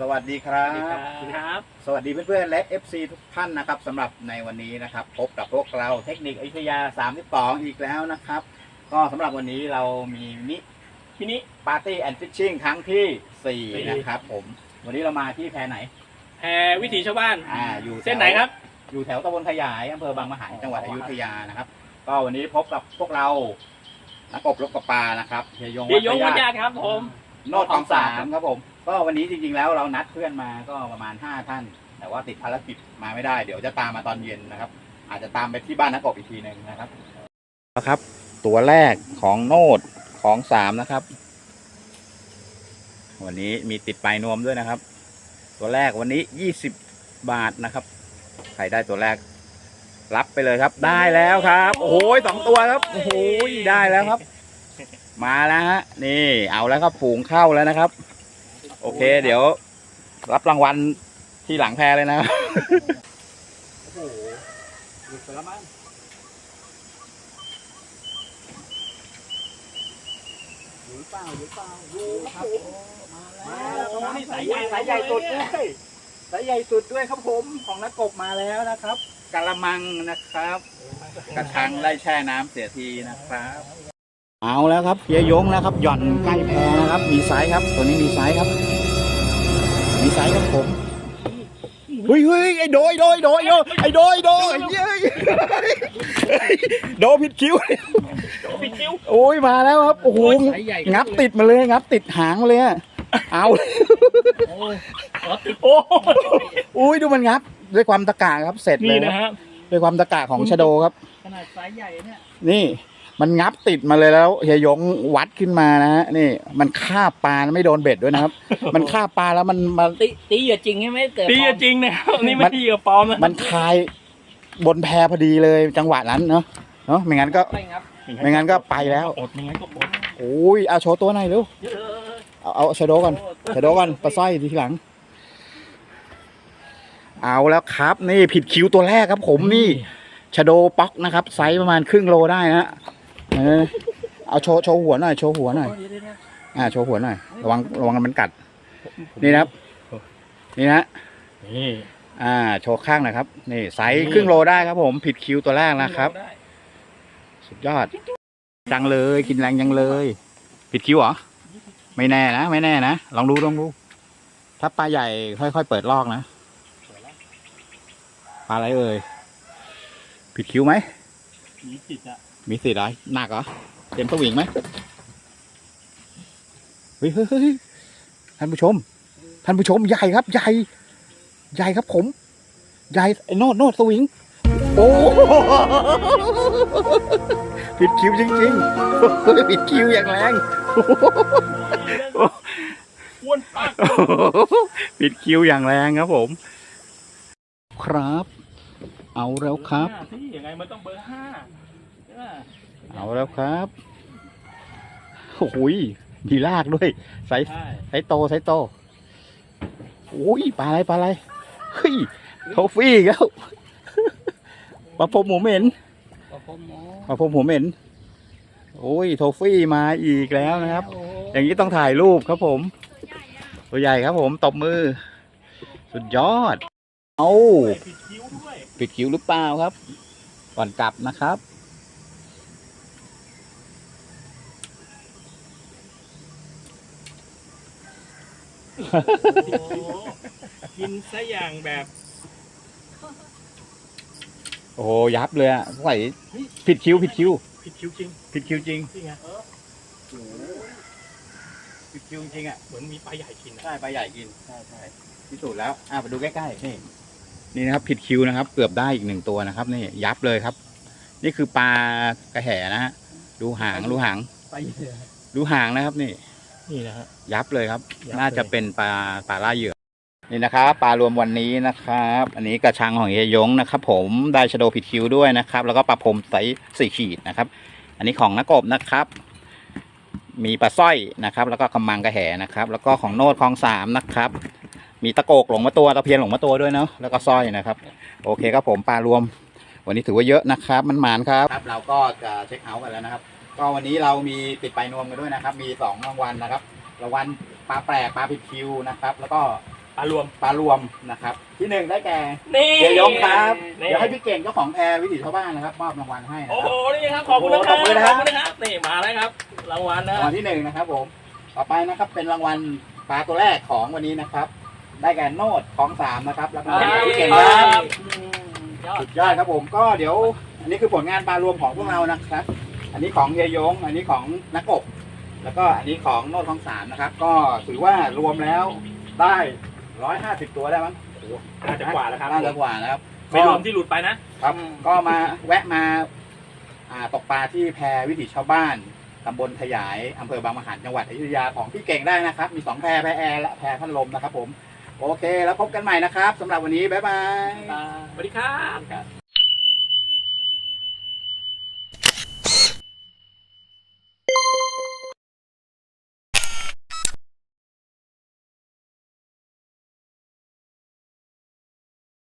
สวัสดีครับครับสวัสดีเพื่อนๆและ FC ทุกท่านนะครับสำหรับในวันนี้นะครับ พบกับพวกเราเทคนิคอยุธยา 32 อีกแล้วนะครับ ก็สำหรับวันนี้เรามีมิทีนี้ปาร์ตี้แอนด์ฟิชชิ่งครั้งที่สี่ 4 นะครับผม วันนี้เรามาที่แพไหน แพรวิถีชาวบ้าน อ่าอยู่แถว เส้นไหนครับ อยู่แถวตำบลขยายอำเภอบางมะหันจังหวัดอยุธยานะครับ ก็วันนี้พบกับพวกเรานักกบลบกับปลานะครับเฮียยงเดี๋ยวยงวัวัฒนยาญาติครับผม โนดของสามครับผม ก็วันนี้จริงๆแล้วเรานัดเพื่อนมาก็ประมาณห้าท่าน แต่ว่าติดภารกิจมาไม่ได้ เดี๋ยวจะตามมาตอนเย็นนะครับ อาจจะตามไปที่บ้านนักกบอีกทีหนึ่งนะครับครับ ตัวแรกของโนดของสามนะครับ วันนี้มีติดปลายนวมด้วยนะครับ ตัวแรกวันนี้ยี่สิบบาทนะครับ ใครได้ตัวแรก รับไปเลยครับ ได้แล้วครับ โอ้โหสองตัวครับ โอ้โหได้แล้วครับ มาแล้วฮะนี่เอาแล้วครับฝูงเข้าแล้วนะครับ โอเค เดี๋ยว รับรางวัลที่หลังแพรเลยนะ โอ้โหหลุดไปแล้วมั้งหรือเปล่าหรือเปล่าดูครับมาแล้วโอ้โหนี่สาสายยใหใหญ่ญ่สายใหญ่สุดด้วยสายใหญ่สุดด้วยครับผมของนักกบมาแล้วนะครับกะละมังนะครับ กระชังไล่แช่น้ำเสียทีนะครับ เอาแล้วครับเฮียยงแล้วครับหย่อนใกล้แพนะครับ มีไซส์ครับ ตัวนี้มีไซส์ครับ มีไซส์ครับผมเฮ้ยเฮ้ยไอ้โดยโดยโดยโดยไอ้โดยโดยเย้ยโดผิดคิ้วปิดคิ้วโอ้ยมาแล้วครับโอ้โหสายใหญ่งับติดมาเลยงับติดหางมาเลยอะเอาโอ้ยอ๋อติดโอ้อุ้ยดูมันงับ ด้วยความตะกะครับเสร็จเลนี่ยนะครับฮะด้วยความตะกะของชะโดครับขนาดสายใหญ่เนี่ยนี่ มันงับติดมาเลยแล้วเฮียยงวัดขึ้นมานะฮะนี่มันคาบปลาไม่โดนเบ็ดด้วยนะครับ มันคาบปลาแล้วมันมันตีตีเหยื่อจริงใช่ไหมเกิดตีปลอมจริงนะครับนี่ไม่ตีกับปลอมนะมันคายบนแพพอดีเลยจังหวะนั้นเนาะเนาะไม่งั้นก็ไม่ครับไม่งั้นก็ไปแล้วอดไม่งั้นก็อดโอ้ยเอาโชว์ตัวหน่อยเร็วเอาเอาชะโดก่อนชะโดก่อนปลาสร้อยทีหลัง เอาแล้วครับ นี่ผิดคิวตัวแรกครับผมนี่ชะโดป๊อกนะครับ ไซส์ประมาณครึ่งโลได้นะฮะ เออเอาโชว์โชว์หัวหน่อยโชว์หัวหน่อยอ่าโชว์หัวหน่อยระวังระวังมันกัด นี่นะครับ นี่นะนี่อ่าโชว์ข้างหน่อยครับ นี่ไซส์ครึ่งโลได้ครับ ผมผิดคิวตัวแรกนะครับ สุดยอด จังเลยกินแรงจังเลย ผิดคิวเหรอไม่แน่นะไม่แน่นะลองดูลองดูถ้าปลาใหญ่ค่อยๆเปิดลอกนะปลาอะไรเอ่ยผิดคิวไหมมีติดอะ มีสิทธิ์เหนักเหรอ เต็มสวิงไหมเฮ้ยเฮ้ยท่านผู้ชม ท่านผู้ชมใหญ่ครับ ใหญ่ ใหญ่ครับผม ใหญ่ไอ้โนดโนดสวิง โอ้ผิดคิวจริงๆผิดคิวอย่างแรงปิดคิวอย่างแรงครับผม ครับ เอาแล้วครับที่ยังไงมันต้องเบอร์ห้า เอาแล้วครับโอ้โหยมีลากด้วยไซส์ใช่ไซส์โตไซส์โตโอ้ยปลาอะไรปลาอะไรเฮ้ยโทฟี่อีกแล้วปลาพรมหมูเหม็นปลาพรมหมอปลาพรมหัวเหม็นโอ้ยโทฟี่มาอีกแล้วนะครับ อย่างนี้ต้องถ่ายรูปครับผม ตัวใหญ่ครับผมตบมือ สุดยอด เอาปิดคิ้วด้วยปิดคิ้วหรือเปล่าครับ ก่อนกลับนะครับ โอ้โห กินซะอย่างแบบโอ้โหยับเลยอะใส่ผิดคิ้วผิดคิ้ว ผิดคิ้วจริงผิดคิ้วจริงจริงไงผิดคิ้วจริงอะเหมือนมีปลาใหญ่กินอะใช่ปลาใหญ่กินใช่ใช่พิสูจน์แล้วอะไปดูใกล้ๆนี่นี่นะครับ ผิดคิวนะครับ เกือบได้อีกหนึ่งตัวนะครับ นี่ยับเลยครับ นี่คือปลากระแหนะฮะดูหางดูหางไปเลยดูหางนะครับนี่ นี่นะฮะ ยับเลยครับ ยับเลย น่าจะเป็นปลาปลาล่าเหยื่อ นี่นะครับปลารวมวันนี้นะครับ อันนี้กระชังของเฮยยงนะครับ ผมได้ชะโดผิดคิวด้วยนะครับ แล้วก็ปลาพรมไซส์สี่ขีดนะครับ อันนี้ของนักกบนะครับ มีปลาสร้อยนะครับ แล้วก็กำมังกระแหนะครับ แล้วก็ของโนดคลองสามนะครับ มีตะโกกหลงมาตัวตะเพียนหลงมาตัวด้วยเนาะแล้วก็สร้อยนะครับ โอเคครับผมปลารวม วันนี้ถือว่าเยอะนะครับ มันหมานครับ ครับเราก็จะเช็คเอาท์กันแล้วนะครับ ก็วันนี้เรามีติดไปนวมกันด้วยนะครับ มีสองรางวัลนะครับรางวัลปลาแปลกปลาผิดคิวนะครับ แล้วก็ปลารวมปลารวมนะครับ ที่หนึ่งได้แก่นี่เฮียยงครับนี่เดี๋ยวให้พี่เก่งเจ้าของแพรวิถีชาวบ้านนะครับมอบรางวัลให้นะโอ้ครับ โหนี่ครับขอบคุณนะคขรัอบบคุณนะขครัอบบคุณนะครับนี่มาแล้วครับ รางวัลนะรางวัลที่หนึ่งนะครับ ผม ต่อไปนะครับเป็นรางวัลปลาตัวแรกของวันนี้นะครับ ได้แก่โนดของสามนะครับรับรางวัลจากพี่เก่งครับ ยอด สุดยอดครับผมก็เดี๋ยว อันนี้คือผลงานปลารวมของพวกเรานะครับ อันนี้ของเฮียยง อันนี้ของนักกบ แล้วก็อันนี้ของโนดของสามนะครับ ก็ถือว่ารวมแล้วได้ร้อยห้าสิบตัวได้มั้งน่าจะกว่าแล้วครับน่าจะกว่านะครับไม่รวมที่หลุดไปนะครับ ก็มาแวะมาอ่าตกปลาที่แพวิถีชาวบ้านตำบลขยายอำเภอบางมะหันจังหวัดอยุธยาของพี่เก่งได้นะครับ มีสองแพแพแอร์และแพพัดลมนะครับผม โอเค แล้วพบกันใหม่นะครับสำหรับวันนี้ บ๊ายบายตาสวัสดีครับ